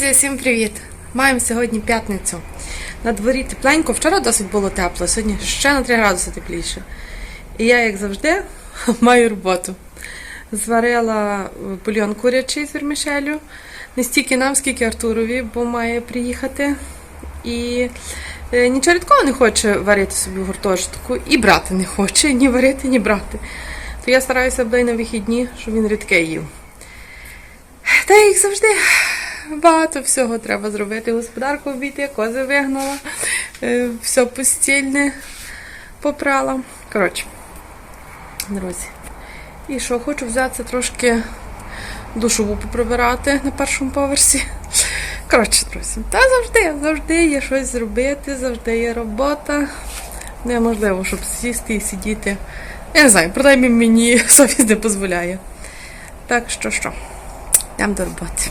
Друзі, всім привіт! Маємо сьогодні п'ятницю. На дворі тепленько. Вчора досить було тепло, сьогодні ще на 3 градуси тепліше. І я, як завжди, маю роботу. Зварила бульйон курячий з вермішелю. Не стільки нам, скільки Артурові, бо має приїхати. І е, нічого рідкого не хоче варити собі в гуртожитку, і брати не хоче, ні варити, ні брати. То я стараюся буде на вихідні, щоб він рідке їв. Та як завжди, багато всього треба зробити. Господарку обійти, кози вигнала, е, все постільне попрала. Коротше, друзі. І що, хочу взятися трошки душову поприбирати на першому поверсі. Коротше, друзі, та завжди, завжди є щось зробити, завжди є робота. Неможливо, щоб сісти і сидіти. Я не знаю, принаймні мені совість не дозволяє. Так що що, йдемо до роботи.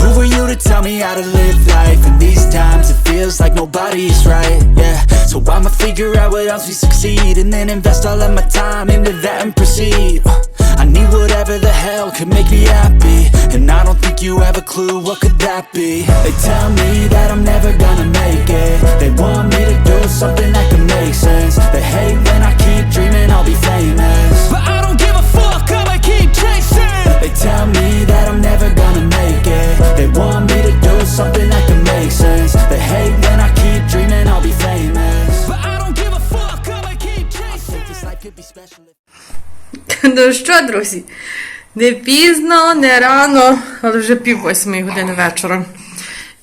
who are you to tell me how to live life? In these times it feels like nobody's right, yeah. So I'ma figure out what else we succeed And then invest all of my time into that and proceed. I need whatever the hell could make me happy. And I don't think you have a clue what could that be. They tell me that I'm Ну що, друзі, не пізно, не рано, але вже пів восьмої години вечора.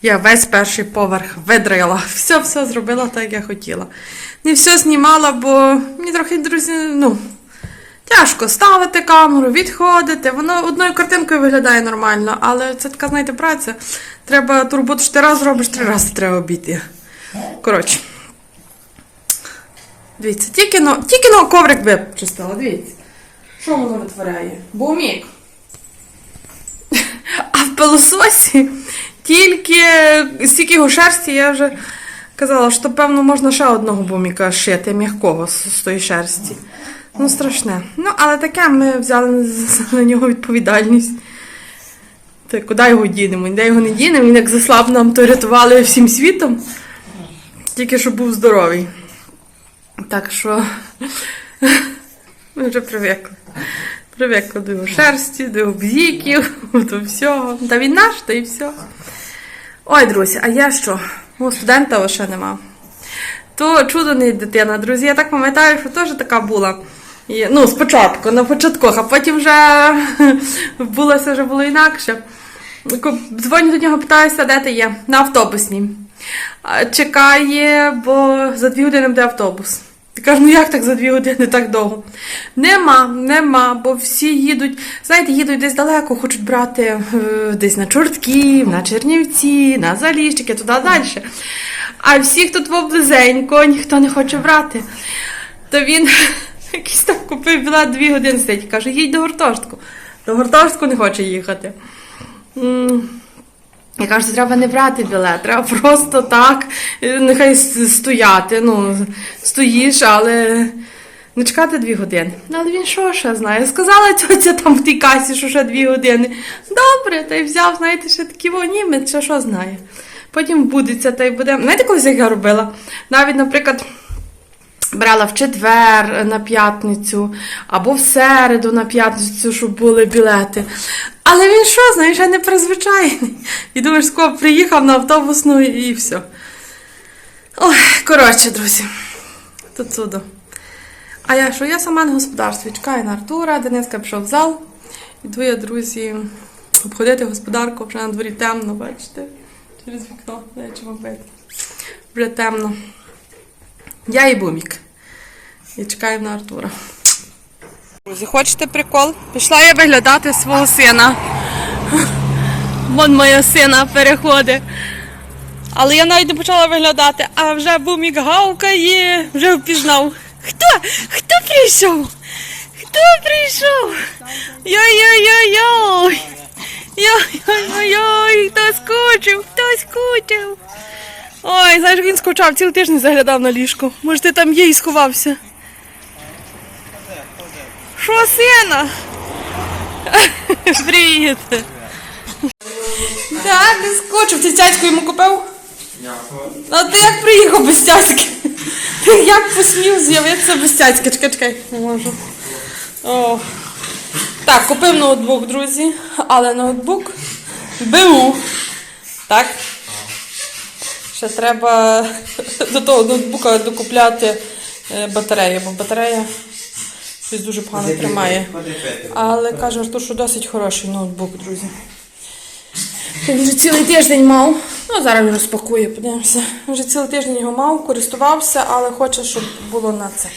Я весь перший поверх видрила. Все-все зробила так, як я хотіла. Не все знімала, бо мені трохи, друзі, ну, тяжко ставити камеру, відходити. Воно одною картинкою виглядає нормально, але це така, знаєте, праця. Треба ту роботу що раз зробиш, три рази треба обійти. Коротше. Дивіться, тільки но, тільки но коврик вичистила, дивіться. Що воно витворяє? Бумік. А в пилососі тільки стільки його шерсті, я вже казала, що певно можна ще одного буміка шити, м'якого з, з тої шерсті. Ну, страшне. Ну, але таке ми взяли на- на нього відповідальність. Та куди його дінемо? Ніде його не дінемо, він як заслаб нам, то рятували всім світом. Тільки щоб був здоровий. Так що ми вже привикли. Привикли до шерсті, до бзіків, до всього. Та він наш, та і все. Ой, друзі, а я що? Мого студента ще нема. То чудо не дитина, друзі. Я так пам'ятаю, що теж така була. І, ну, спочатку, на початках, а потім вже було все вже було інакше. Дзвоню до нього, питаюся, де ти є? На автобусній. Чекає, бо за дві години буде автобус. Я кажу, ну як так за дві години так довго? Нема, нема, бо всі їдуть, знаєте, їдуть десь далеко, хочуть брати е, десь на Чортків, на Чернівці, на Заліщики, туди далі. А всіх тут поблизенько ніхто не хоче брати. То він якийсь там купив білет дві години сидить каже, їдь до гуртожитку. До гуртожитку не хоче їхати. Я кажу, треба не брати білет, треба просто так, е, нехай стояти. Ну, стоїш, але не чекати дві години. Ну, але він що ще знає? Сказала тьотя там в тій касі, що ще дві години. Добре, та й взяв, знаєте, ще такі німець, ще що знає. Потім будеться, та й буде. Знаєте, колись як я робила? Навіть, наприклад. Брала в четвер на п'ятницю або в середу на п'ятницю, щоб були білети. Але він що, знаєш, ще не призвичайний. І думаєш, скоро приїхав на автобусну і все. Ой, коротше, друзі, тут чудо. А я що? Я сама на господарстві чекаю на Артура, Дениска пішов в зал. Іду я, друзі, обходити господарку, вже на дворі темно, бачите? Через вікно, вам видно. Вже темно. Я і бумік. І чекаю на Артура. Друзі, хочете прикол? Пішла я виглядати свого сина. Вон моя сина переходить. Але я навіть не почала виглядати, а вже бумік гавкає, вже впізнав. Хто? Хто прийшов? Хто прийшов? Йой-йой-йой-йой! Йой-йой-йой! Хто скучив? Хто скучив? Ой, знаєш, він скучав, цілий тиждень заглядав на ліжко. Може, ти там є і сховався. Що, сина? Привіт! Так, ти скочив, ти цяцьку йому купив? А ти як приїхав без цяцьки? Ти як посмів з'явитися без цяцьки? Чекай, чекай, не можу. О. Так, купив ноутбук, друзі, але ноутбук БУ. Так? Ще треба до того ноутбука докупляти е, батарею, бо батарея щось дуже погано тримає. Але каже Артур, що досить хороший ноутбук, друзі. Він вже цілий тиждень мав. Ну, зараз він розпакує, подивимося. Вже цілий тиждень його мав, користувався, але хоче, щоб було на це.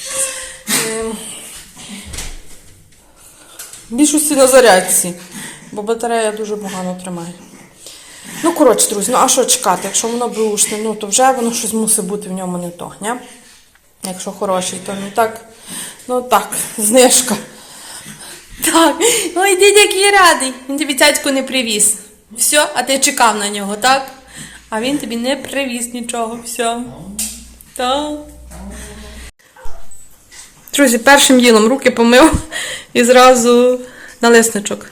Ем, Більшості на зарядці, бо батарея дуже погано тримає. Ну, коротше, друзі, ну а що чекати? Якщо воно бушне, ну то вже воно щось мусить бути в ньому не то, ні? Якщо хороший, то не так. Ну так, знижка. Так, ой, дідь який радий. Він тобі цяцьку не привіз. Все, а ти чекав на нього, так? А він тобі не привіз нічого, все. Так. Друзі, першим ділом руки помив і зразу на лисничок.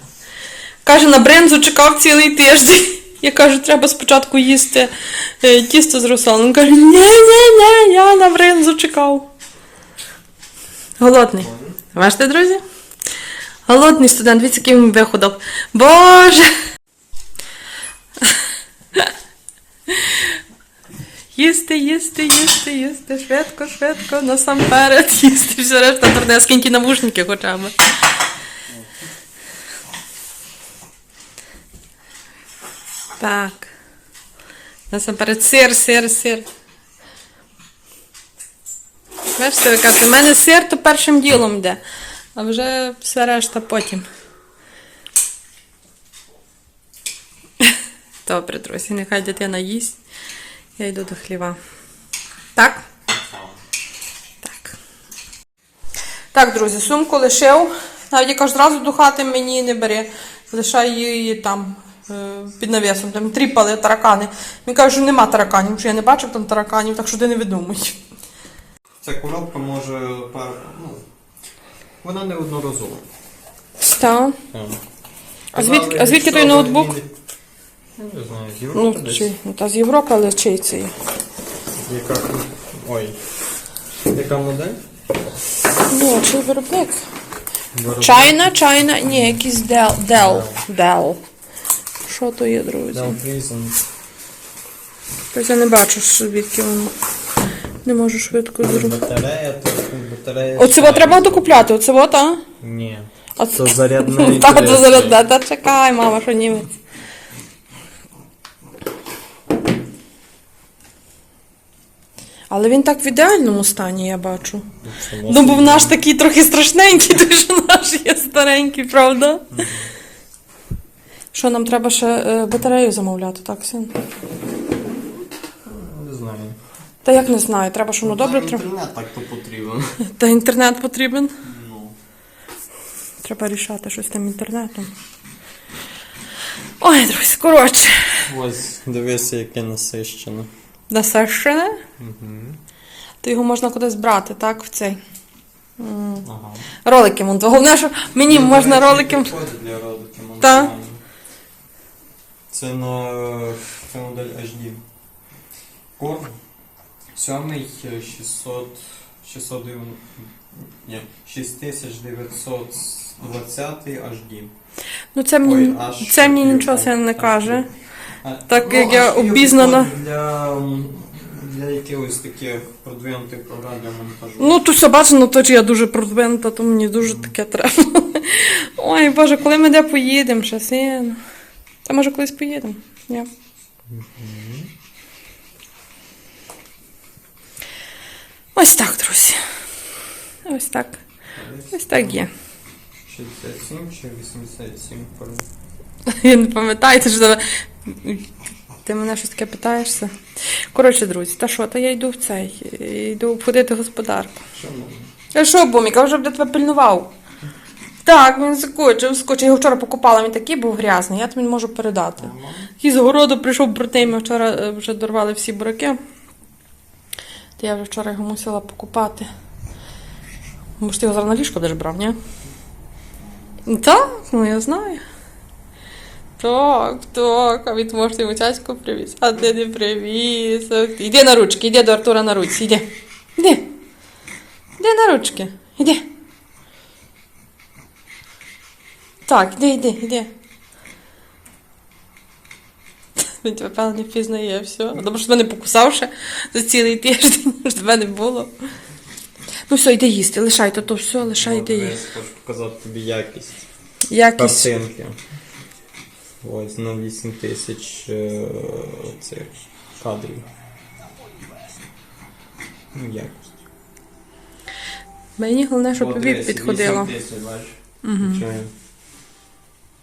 Каже, на брензу чекав цілий тиждень. Я кажу, треба спочатку їсти е, тісто з розсолом. Він каже, ні, ні, ні, я на брензу чекав. Голодний. Бачите, друзі? Голодний студент, який він виходив. Боже! Їсти, їсти, їсти, їсти, швидко, швидко, насамперед їсти. Все решта дурне, скинь ті навушники хоча б. Так. Насамперед сир, сир, сир. Бачите, кажете, в мене сир то першим ділом йде, а вже все решта потім. Добре, друзі, нехай дитина їсть. Я йду до хліва. Так? Так. Так, друзі, сумку лишив. Навіть я кажу, зразу до хати мені не бери. Лишай її там е, під навісом. Там тріпали таракани. Він каже, що нема тараканів, що я не бачив там тараканів, так що ти не видумуй. Ця коробка може пар... ну, вона не одноразова. Так. А звідки, а звідки той ноутбук? Я не знаю, з Ну, Європи десь. чи, ну, та з Європи, але чий це є? Яка... Ой. Яка модель? Ну, чий виробник? Виробник. China, China, ні, якийсь Dell. Dell. Dell. Що то є, друзі? Dell Prison. Тобто я не бачу, що звідки воно. Не можу швидко зробити. Батарея, то батарея. Оце во треба докупляти, оце во, та? Ні. А То зарядне. Та, то зарядне, та чекай, мама, що німець. Але він так в ідеальному стані, я бачу. Ну, бо в наш такий трохи страшненький, той що наш є старенький, правда? Що, нам треба ще е, батарею замовляти, так, син? Та як не знаю, треба, щоб воно добре треба. Інтернет так то потрібен. Та інтернет потрібен. Ну. Треба рішати щось тим інтернетом. Ой, друзі, коротше. Ось, дивися, яке насищене. Насещене. Угу. То його можна кудись брати, так, в цей. Ага. Ролики монтувати. Головне, що мені можна ролики. Підходить для роликів Та. монтування. Це на це модель HD. Core. Сьомий е, 600, 600, ні, 6920 HD. Ну це мені, Ой, аж це мені нічого це не каже. А, Так як я обізнана. Для, м, для якихось таких продвинутих програм для монтажу. Ну, то все бачено, то ж я дуже продвинута, то мені дуже таке треба. Ой, Боже, коли ми де поїдемо, ще син. Та може колись поїдемо. Ні. Ось так, друзі. Ось так. Ось так є. 67 чи 87 пору. Я не пам'ятаю, ти ж ти мене щось таке питаєшся. Коротше, друзі, та що, та я йду в цей, йду обходити господарку. Що можна? А що, Бумік, я вже б тебе пильнував. Так, він скочив, скочив. Я його вчора покупала, він такий був грязний, я тобі не можу передати. І з городу прийшов брати, ми вчора е, вже дорвали всі бураки. То я вже вчора його мусила покупати. Може, ти його зараз на ліжко будеш брав, ні? Так, ну я знаю. Так, так, а від може йому цяцьку привіз. А ти не привіз. Іди на ручки, іди до Артура на ручці, іди. Іди. Іди на ручки, іди. Так, іди, іди, іди. Він тебе певно не впізнає все. Добре, що тебе не покусав ще за цілий тиждень, що тебе не було. Ну все, йди їсти, лишай то, то все, лишай, йди Я їсти. хочу показати тобі якість Якість. картинки. Ось на 8 тисяч е, цих кадрів. Ну, якість. Мені головне, щоб От тобі дивись, підходило. 8 тисяч, бачиш? Включаємо.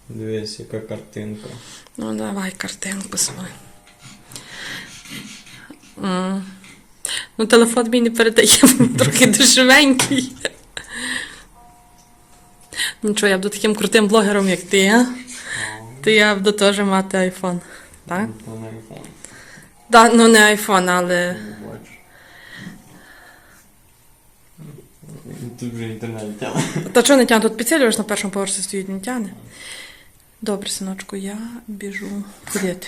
Дивись, яка картинка. Ну, давай картинку свою. М. Ну, телефон мій не передає, він трохи дешевенький. Нічого, я буду таким крутим блогером, як ти, а? То я буду теж мати айфон. Так? То на iPhone. Да, ну не айфон, але. Ну. Тут вже інтернет тягне. Та чого не тягне? Тут підсилювач на першому поверсі стоїть, не тягне. Добре, синочку, я біжу ходити.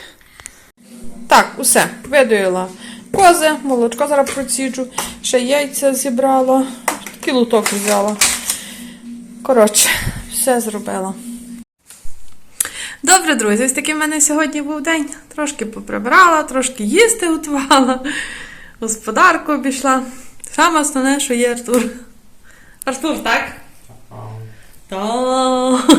Так, усе, видоїла кози, молочко зараз проціджу, ще яйця зібрала, такий луток взяла. Коротше, все зробила. Добре, друзі, ось такий в мене сьогодні був день. Трошки поприбирала, трошки їсти готувала, господарку обійшла. Саме основне, що є Артур. Артур, так? Так.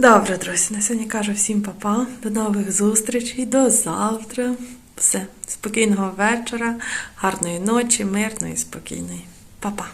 Добре, друзі, на сьогодні кажу всім папа. До нових зустрічей, до завтра. Все, спокійного вечора, гарної ночі, мирної, спокійної. Па-па.